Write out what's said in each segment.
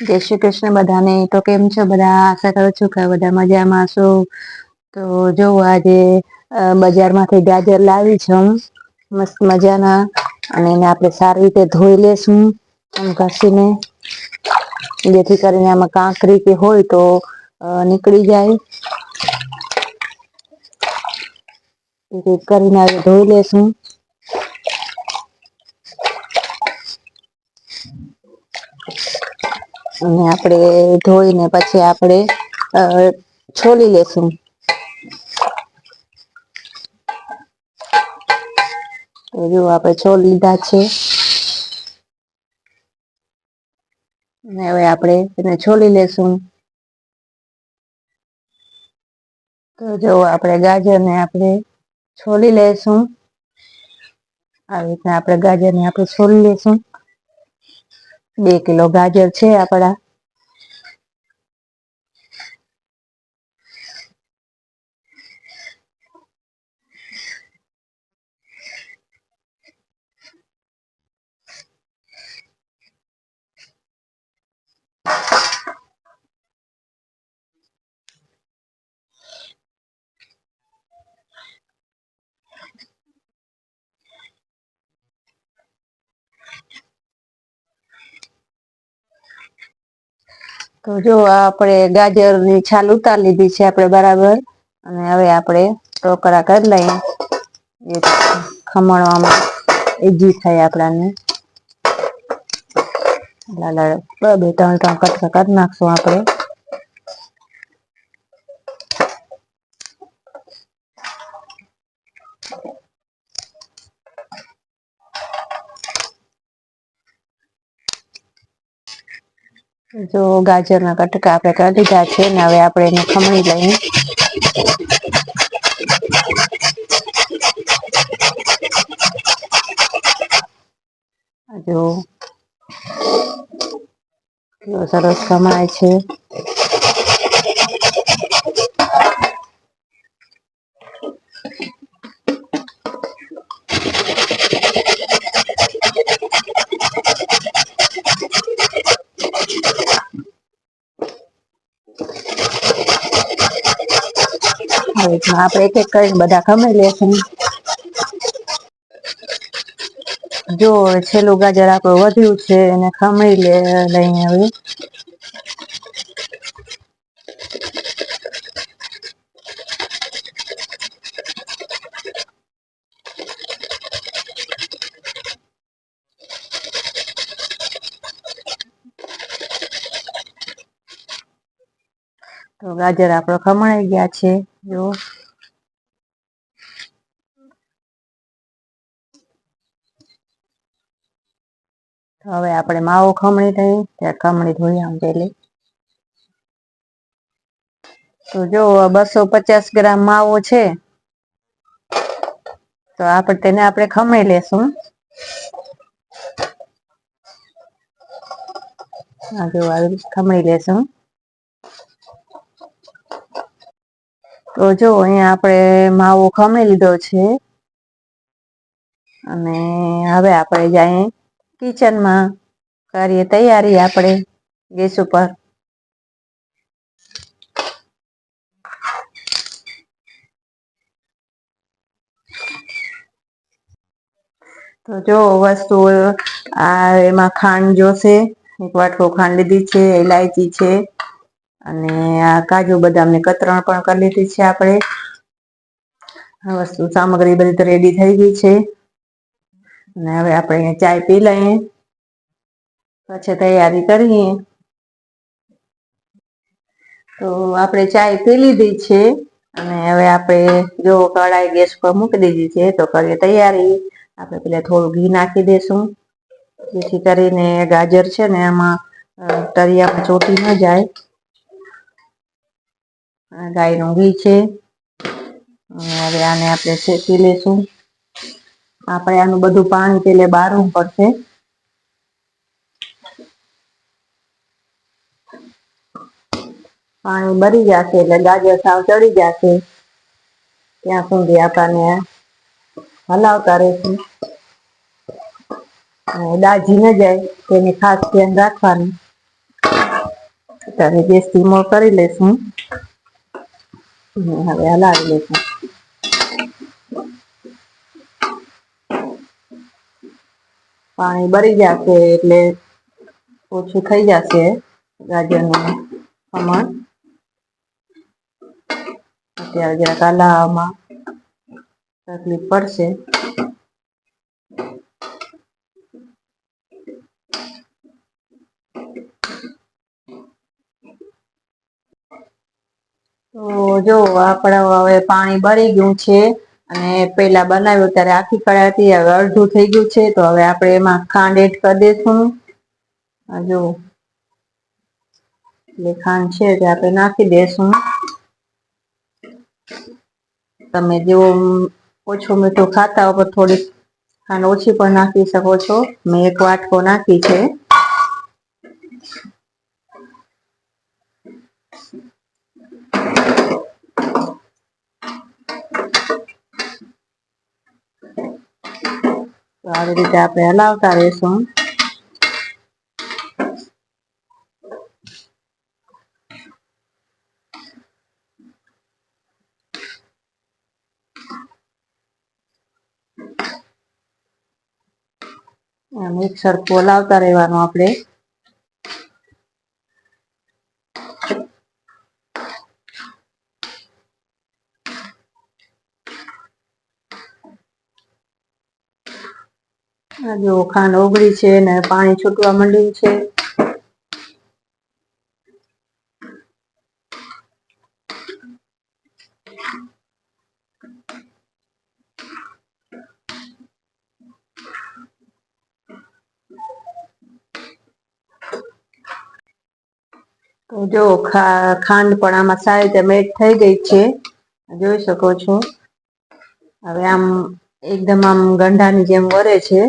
જય શ્રી કૃષ્ણ બધાને. તો કેમ છો બધા? આશા કરું છું કે બધા મજામાં છો. તો જો આજે બજારમાંથી ગાજર લાવી છું મસ્ત મજાના. અને એને આપણે સારી રીતે ધોઈ લેશું આમ ઘસીને. જેથી કરીને આમાં કાંકરી કે હોય તો નીકળી જાય. કરીને ધોઈ લેશું. અને આપણે ધોઈને પછી આપણે છોલી લેશું. જો આપણે છોડ લીધા છે. હવે આપણે એને છોલી લેશું. તો જો આપણે ગાજર ને આપણે છોલી લેશું. આવી રીતના આપણે ગાજર ને આપણે છોલી લેશું. બે કિલો ગાજર છે આપણા તો જો આપણે ગાજરની છાલ ઉતાર લીધી છે આપણે બરાબર. અને હવે આપણે ટોકરા કરી લઈએ. એ ખમણવામાં ઈજી થાય આપણાને. બે, ત્રણ ત્રણ કટકા કરી નાખશું આપણે. જો ગાજરના કટકા આપણે કરી દીધા છે ને હવે આપણે એને ખમણી લઈએ. જો સરસ કમાય છે. આપણે એક એક કરીને બધા ખમાઈ લેશું જો છેલ્લું ગાજર આપણું વધ્યું છે, એને ખમાઈ લે લઈને હવે. તો ગાજર આપણો ખમણાઈ ગયા છે, જો. હવે આપણે માવો ખમણી થઈ ત્યાં ખમણી ધોઈ આમ પેલી. તો જો બસો પચાસ ગ્રામ માવો છે, તો આપણે તેને આપણે ખમણી લેશું. જો આવી ખમણી લેશું. તો જો, અહીંયા આપણે માવો ખમી લીધો છે. અને હવે આપણે જઈએ કિચનમાં. કરીએ તૈયારી આપણે ગેસ ઉપર. તો જો, વસ્તુ આ એમાં ખાંડ જોશે. એક વાટકો ખાંડ લીધી છે ઇલાયચી છે. અને આ કાજુ બદામની કતરણ પણ કરી લીધી છે આપણે. આ વસ્તુ સામગ્રી બધી રેડી થઈ ગઈ છે. અને હવે આપણે ચાય પી લઈએ. પછી તૈયારી કરીએ. તો આપણે ચાય પી લીધી છે. અને હવે આપણે જો કઢાઈ ગેસ પર મૂકી દીધી છે તો કરીએ તૈયારી. આપણે પેલા થોડું ઘી નાખી દેશું. જેથી કરીને ગાજર છે ને એમાં તરિયામાં ચોટી ન જાય. ગાયનું ઘી છે. હવે આને આપણે શેકી લેશું. આપણે આનું બધું પાણી પેલે બારવું પડશે. પાણી બરી જશે એટલે ગાજર સાવ ચડી જશે. ત્યાં સુધી આપણને હલાવતા રહેશું. દાજી ન જાય, તેની ખાસ ધ્યાન રાખવાનું. ત્યારે ગેસ ધીમો કરી લેશું. હવે હલાવી લેશું પાણી બળી જશે એટલે ઓછું થઈ જશે ગાજરનું ખમણ અત્યારે જરાક હલાવવામાં તકલીફ પડશે તો જો આપણે હવે પાણી બળી ગયું છે અને પેલા બનાવ્યું ત્યારે આખી કઢાઈ હતી, હવે અડધું થઈ ગયું છે, તો હવે આપણે એમાં ખાંડ એડ કરી દઈશું જો એટલે ખાંડ છે તે આપણે નાખી દઈશું તમે જેવો ઓછું મીઠું ખાતા હો થોડીક ખાંડ ઓછી પણ નાખી શકો છો. મેં એક વાટકો નાખી છે. તો આવી રીતે આપણે હલાવતા રહેશું. મિક્સર પોલાવતા રહેવાનું આપણે આ જો ખાંડ ઓગળી છે ને પાણી છૂટવા માંડ્યું છે. તો જો ખાંડ પણ આમાં સારી રીતે મેટ થઈ ગઈ છે. જોઈ શકો છો. હવે આમ એકદમ આમ ગંડાની જેમ વરે છે.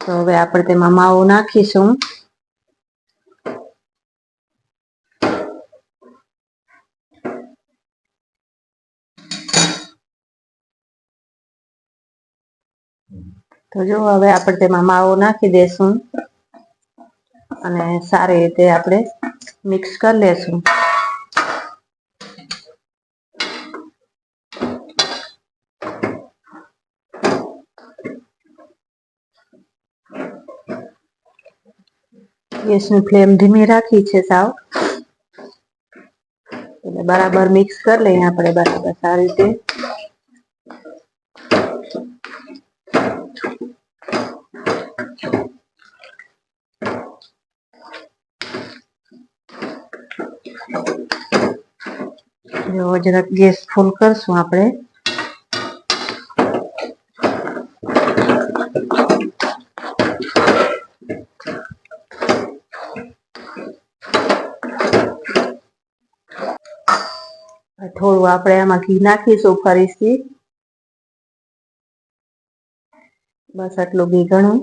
તો હવે આપણે તેમાં માવો નાખીશું. તો જો હવે આપણે તેમાં માવો નાખી દેશું. અને સારી રીતે આપણે મિક્સ કરી લેશું. ગેસની ફ્લેમ ધીમી રાખી છે સાવ. એટલે બરાબર મિક્સ કરી લઈએ આપણે બરાબર સારી રીતે. જો જરાક ગેસ ફૂલ કરશું આપણે. થોડું આપણે આમાં ઘી નાખીશું ફરીથી. બસ આટલું ઘી ઘણું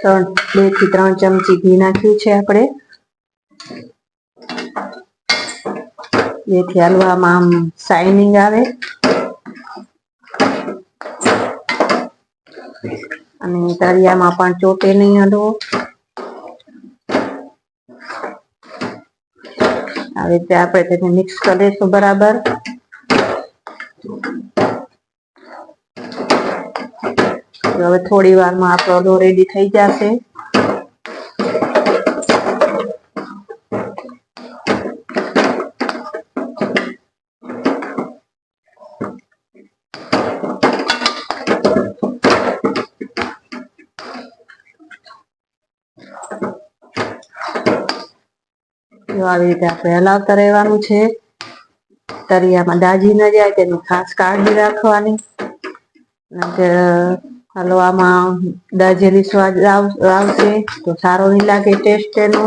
ત્રણ, બેથી ત્રણ ચમચી ઘી નાખ્યું છે આપણે. જેથી હલવામાં આમ શાઇનિંગ આવે. અને તળિયામાં પણ ચોટે નહીં હલવો. આવી રીતે આપણે તેને મિક્સ કરી દઈશું બરાબર. હવે થોડી વારમાં આપણો રેડી થઈ જશે. જો આવી રીતે આપણે હલાવતા રહેવાનું છે. તરિયામાં દાજી ન જાય, તેની ખાસ કાળજી રાખવાની. હલવામાં દાજેલી સ્વાદ આવશે તો સારો નહીં લાગે ટેસ્ટ એનો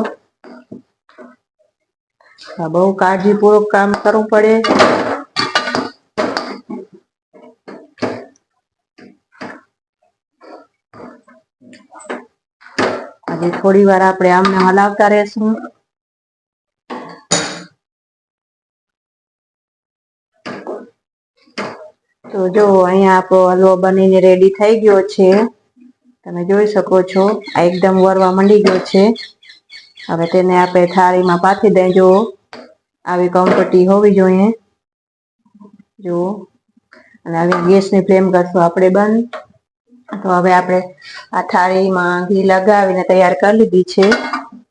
બહુ કાળજીપૂર્વક કામ કરવું પડે. હજી થોડી વાર આપણે આમને હલાવતા રહેશું. તો જો અહીંયા આપણો હલવો બનીને રેડી થઈ ગયો છે. તમે જોઈ શકો છો, આ એકદમ વરવા મંડી ગયો છે. હવે તેને આપણે થાળીમાં પાથી દેજો. આવી કમ્પટી હોવી જોઈએ. જો, અને હવે ગેસની ફ્લેમ કરશું આપણે બંધ. તો હવે આપણે આ થાળીમાં ઘી લગાવીને તૈયાર કરી લીધી છે.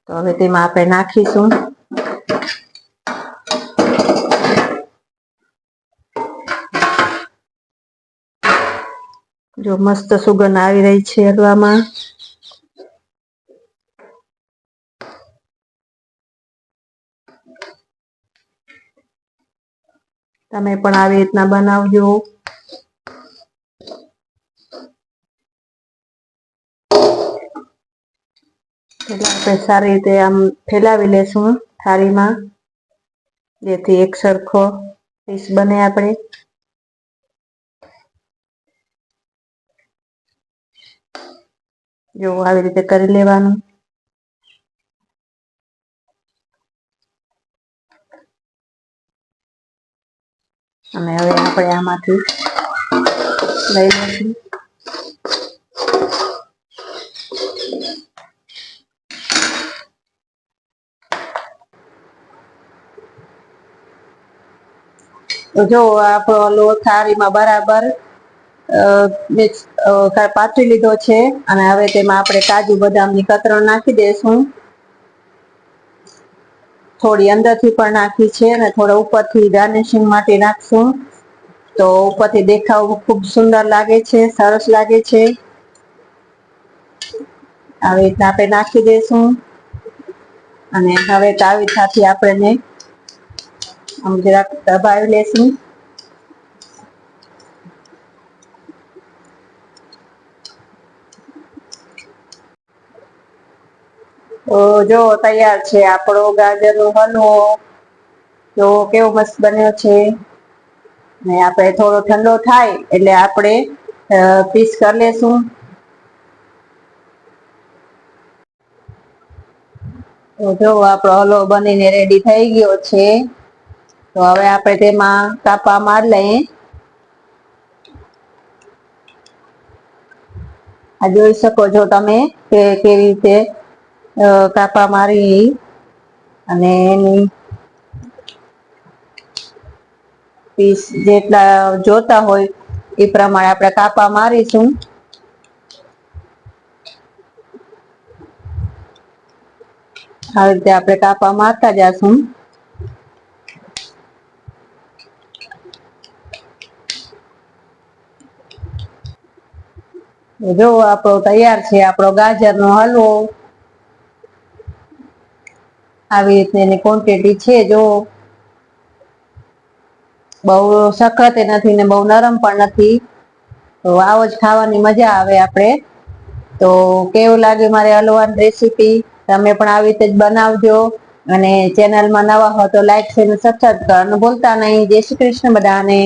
તો હવે તેમાં આપણે નાખીશું. જો મસ્ત સુગંધ આવી રહી છે હલવામાં. તમે પણ આવી રીતના બનાવજો. એટલે આપણે સારી રીતે આમ ફેલાવી લેશું થાળીમાં. જેથી એક સરખો પીસ બને આપણે. જો આવી રીતે કરી લેવાનું. અને હવે આપણે આમાંથી લઈ લઈશું. જો આપણો લોટ થાળીમાં બરાબર મિક્સ પાથરી લીધો છે અને હવે તેમાં આપણે કાજુ બદામની કતરણ નાખી દઈશું થોડી અંદરથી પણ નાખી છે અને થોડા ઉપરથી ગાર્નિશિંગ માટે નાખશું. તો ઉપરથી દેખાવ ખૂબ સુંદર લાગે છે, સરસ લાગે છે. આવી રીતના આપણે નાખી દઈશું અને હવે તાવીથાથી આપણે આમ જરાક દબાવી લેશું. તો જો તૈયાર છે આપણો ગાજરનો હલવો. તો કેવો મસ્ત બન્યો છે. ને આપણે થોડો ઠંડો થાય એટલે આપણે પીસ કરી લેશું. તો જો આપણો હલવો બનીને રેડી થઈ ગયો છે. તો હવે આપણે તેમાં કાપા માર લઈએ. આ જોઈ શકો છો તમે કે કેવી રીતે કાપા મારી અને એની પીસ જેટલા જોતા હોય એ પ્રમાણે આપણે કાપા મારીશું. આવી રીતે આપણે કાપા મારતા જશું. જો આપણો તૈયાર છે આપણો ગાજરનો હલવો. આવી રીતે એની ક્વોન્ટિટી છે. જો બહુ સખત નથી ને બહુ નરમ પણ નથી, તો આવો જ ખાવાની મજા આવે આપણે. તો કેવું લાગે મારે હલવાની રેસીપી તમે પણ આવી રીતે જ બનાવજો. અને ચેનલમાં નવા હો તો લાઈક છે સબસ્ક્રાઈબ કરવાનું ભૂલતા નહીં. જય શ્રી કૃષ્ણ બધાને.